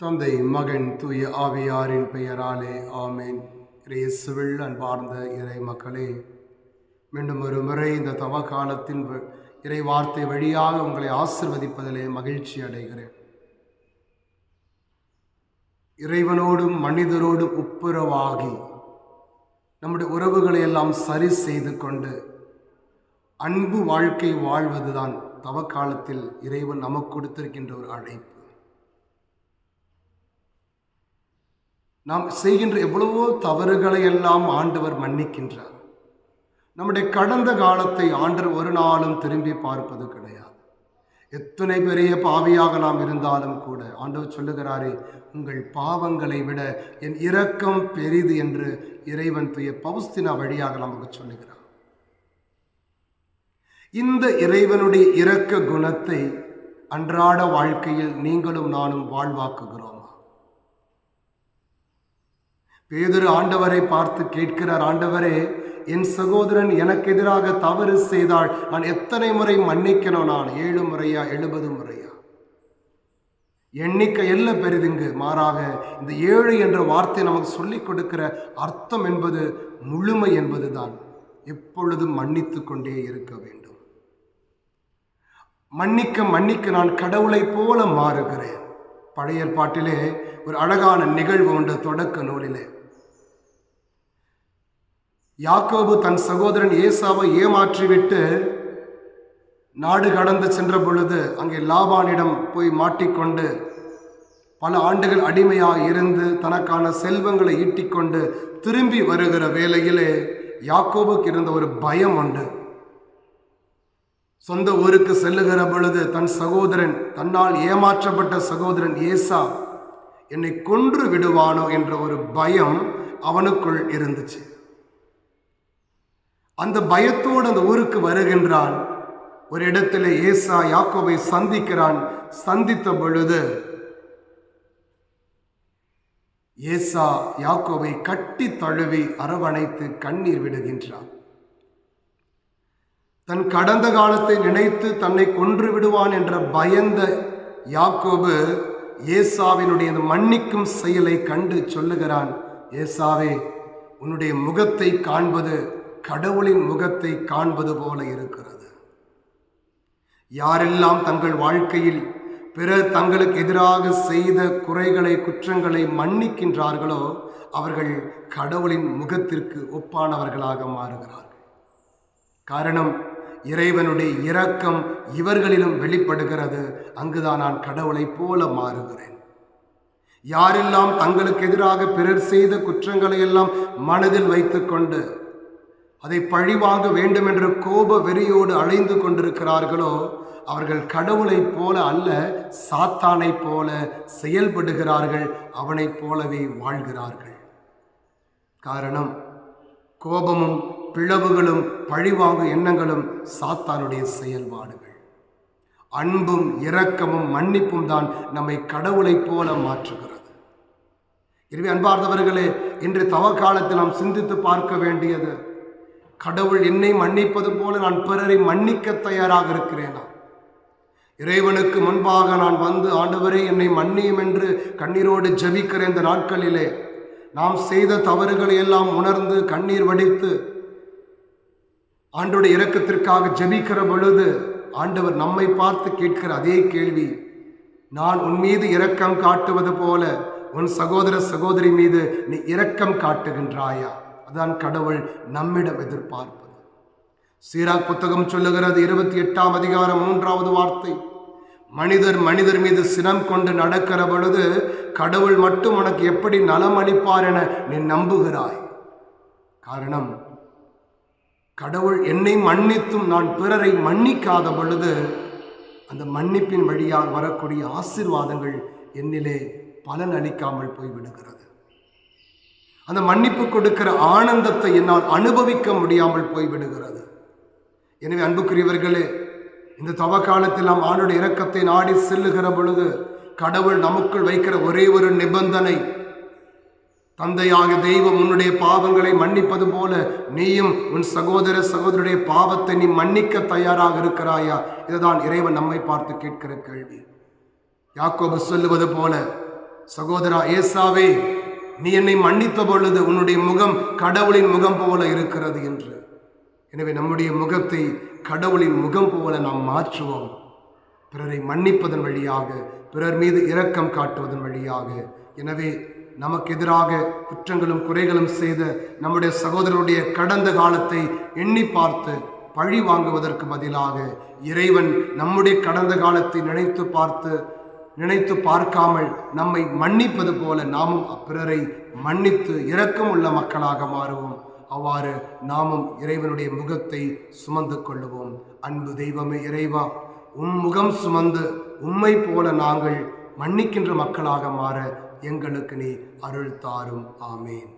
தந்தை மகன் தூய ஆவியாரின் பெயராலே ஆமேன். இயேசுவில் அன்பார்ந்த இறை மக்களே மீண்டும் ஒரு முறை இந்த தவ காலத்தின் இறை வார்த்தை வழியாக உங்களை ஆசிர்வதிப்பதிலே மகிழ்ச்சி அடைகிறேன். இறைவனோடும் மனிதரோடும் ஒப்புரவாகி நம்முடைய உறவுகளை எல்லாம் சரி செய்து கொண்டு அன்பு வாழ்க்கை வாழ்வதுதான் தவ காலத்தில் இறைவன் நமக்கு கொடுத்திருக்கின்ற ஒரு அழைப்பு. நாம் செய்கின்ற எவ்வளவோ தவறுகளை எல்லாம் ஆண்டவர் மன்னிக்கின்றார். நம்முடைய கடந்த காலத்தை ஆண்டவர் ஒரு நாளும் திரும்பி பார்ப்பது கிடையாது. எத்தனை பெரிய பாவியாக நாம் இருந்தாலும் கூட ஆண்டவர் சொல்லுகிறாரே உங்கள் பாவங்களை விட என் இரக்கம் பெரிது என்று இறைவன் துய பவுஸ்தினா வழியாக நமக்கு சொல்லுகிறார். இந்த இறைவனுடைய இரக்க குணத்தை அன்றாட வாழ்க்கையில் நீங்களும் நானும் வாழ்வாக்குகிறோமா? பேதொரு ஆண்டவரை பார்த்து கேட்கிறார் ஆண்டவரே என் சகோதரன் எனக்கு எதிராக தவறு செய்தால் நான் எத்தனை முறை மன்னிக்கணும் நான்? ஏழு முறையா? எழுபது முறையா? எண்ணிக்கை எல்ல பெரிதுங்கு மாறாக இந்த ஏழு என்ற வார்த்தை நமக்கு சொல்லிக் கொடுக்கிற அர்த்தம் என்பது முழுமை என்பதுதான். எப்பொழுதும் மன்னித்து கொண்டே இருக்க வேண்டும். மன்னிக்க மன்னிக்க நான் கடவுளைப் போல மாறுகிறேன். பழைய ஏற்பாட்டிலே ஒரு அழகான நிகழ்வு உண்டு தொடக்க நூலிலே. யாக்கோபு தன் சகோதரன் ஏசாவை ஏமாற்றிவிட்டு நாடு கடந்து சென்ற பொழுது அங்கே லாபானிடம் போய் மாட்டிக்கொண்டு பல ஆண்டுகள் அடிமையாக இருந்து தனக்கான செல்வங்களை ஈட்டிக்கொண்டு திரும்பி வருகிற வேளையிலே யாக்கோபுக்கு இருந்த ஒரு பயம் உண்டு. சொந்த ஊருக்கு செல்லுகிற பொழுது தன் சகோதரன் தன்னால் ஏமாற்றப்பட்ட சகோதரன் ஏசா என்னை கொன்று விடுவானோ என்ற ஒரு பயம் அவனுக்குள் இருந்துச்சு. அந்த பயத்தோடு அந்த ஊருக்கு வருகின்றான். ஒரு இடத்துல ஏசா யாக்கோபை சந்திக்கிறான். சந்தித்த பொழுது ஏசா யாக்கோவை கட்டி தழுவி அரவணைத்து கண்ணீர் விடுகின்றான். தன் கடந்த காலத்தை நினைத்து தன்னை கொன்று விடுவான் என்ற பயந்த யாக்கோபு ஏசாவினுடைய மன்னிக்கும் செயலை கண்டு சொல்லுகிறான். ஏசாவே உன்னுடைய முகத்தை காண்பது கடவுளின் முகத்தை காண்பது போல இருக்கிறது. யாரெல்லாம் தங்கள் வாழ்க்கையில் பிறர் தங்களுக்கு எதிராக செய்த குறைகளை குற்றங்களை மன்னிக்கின்றார்களோ அவர்கள் கடவுளின் முகத்திற்கு ஒப்பானவர்களாக மாறுகிறார்கள். காரணம் இறைவனுடைய இரக்கம் இவர்களிலும் வெளிப்படுகிறது. அங்குதான் நான் கடவுளைப் போல மாறுகிறேன். யாரெல்லாம் தங்களுக்கு எதிராக பிறர் செய்த குற்றங்களை எல்லாம் மனதில் வைத்துக்கொண்டு அதை பழிவாங்க வேண்டும் என்ற கோப வெறியோடு அழைந்து கொண்டிருக்கிறார்களோ அவர்கள் கடவுளைப் போல அல்ல சாத்தானைப் போல செயல்படுகிறார்கள் அவனைப் போலவே வாழ்கிறார்கள். காரணம் கோபமும் பிளவுகளும் பழிவாங்கு எண்ணங்களும் சாத்தானுடைய செயல்பாடுகள். அன்பும் இரக்கமும் மன்னிப்பும் தான் நம்மை கடவுளைப் போல மாற்றுகிறது. எனவே அன்பார்ந்தவர்களே இன்று தவ காலத்தில் நாம் சிந்தித்து பார்க்க வேண்டியது கடவுள் என்னை மன்னிப்பது போல நான் பிறரை மன்னிக்க தயாராக இருக்கிறேனா? இறைவனுக்கு முன்பாக நான் வந்து ஆண்டவரே என்னை மன்னியும் என்று கண்ணீரோடு ஜபிக்கிற இந்த நாட்களிலே நாம் செய்த தவறுகளை எல்லாம் உணர்ந்து கண்ணீர் வடித்து ஆண்டோட இரக்கத்திற்காக ஜெபிக்கிற பொழுது ஆண்டவர் நம்மை பார்த்து கேட்கிற அதே கேள்வி நான் உன் மீது இரக்கம் காட்டுவது போல உன் சகோதர சகோதரி மீது நீ இரக்கம் காட்டுகின்றாயா? அதான் கடவுள் நம்மிடம் எதிர்பார்ப்பது. சீராக் புத்தகம் சொல்லுகிறது இருபத்தி எட்டாம் அதிகாரம் மூன்றாவது வார்த்தை. மனிதர் மனிதர் மீது சினம் கொண்டு நடக்கிற பொழுது கடவுள் மட்டும் உனக்கு எப்படி நலம் அளிப்பார் என நீ நம்புகிறாய். காரணம் கடவுள் என்னை மன்னித்தும் நான் பிறரை மன்னிக்காத பொழுது அந்த மன்னிப்பின் வழியாக வரக்கூடிய ஆசீர்வாதங்கள் என்னிலே பலன் அளிக்காமல் போய்விடுகிறது. அந்த மன்னிப்பு கொடுக்கிற ஆனந்தத்தை என்னால் அனுபவிக்க முடியாமல் போய்விடுகிறது. எனவே அன்புக்குரியவர்களே இந்த தவ காலத்தில் நாம் ஆணுடைய இரக்கத்தை நாடி செல்லுகிற பொழுது கடவுள் நமக்குள் வைக்கிற ஒரே ஒரு நிபந்தனை தந்தையாக தெய்வம் உன்னுடைய பாவங்களை மன்னிப்பது போல நீயும் உன் சகோதர சகோதரருடைய பாவத்தை நீ மன்னிக்க தயாராக இருக்கிறாயா? இதுதான் இறைவன் நம்மை பார்த்து கேட்கிற கேள்வி. யாக்கோபு சொல்லுவது போல சகோதரா ஏசாவே நீ என்னை மன்னித்த பொழுது உன்னுடைய முகம் கடவுளின் முகம் போல இருக்கிறது என்று. எனவே நம்முடைய முகத்தை கடவுளின் முகம் போல நாம் மாற்றுவோம். பிறரை மன்னிப்பதன் வழியாக பிறர் மீது இரக்கம் காட்டுவதன் வழியாக. எனவே நமக்கு எதிராக குற்றங்களும் குறைகளும் செய்த நம்முடைய சகோதரருடைய கடந்த காலத்தை எண்ணி பார்த்து பழி வாங்குவதற்கு பதிலாக இறைவன் நம்முடைய கடந்த காலத்தை நினைத்து பார்த்து நினைத்து பார்க்காமல் நம்மை மன்னிப்பது போல நாமும் பிறரை மன்னித்து இரக்கம் உள்ள மக்களாக மாறுவோம். அவ்வாறு நாமும் இறைவனுடைய முகத்தை சுமந்து கொள்ளுவோம். அன்பு தெய்வமே இறைவா உம் முகம் சுமந்து உம்மை போல நாங்கள் மன்னிக்கின்ற மக்களாக மாற எங்களுக்கு நீ அருள் தாரும். ஆமேன்.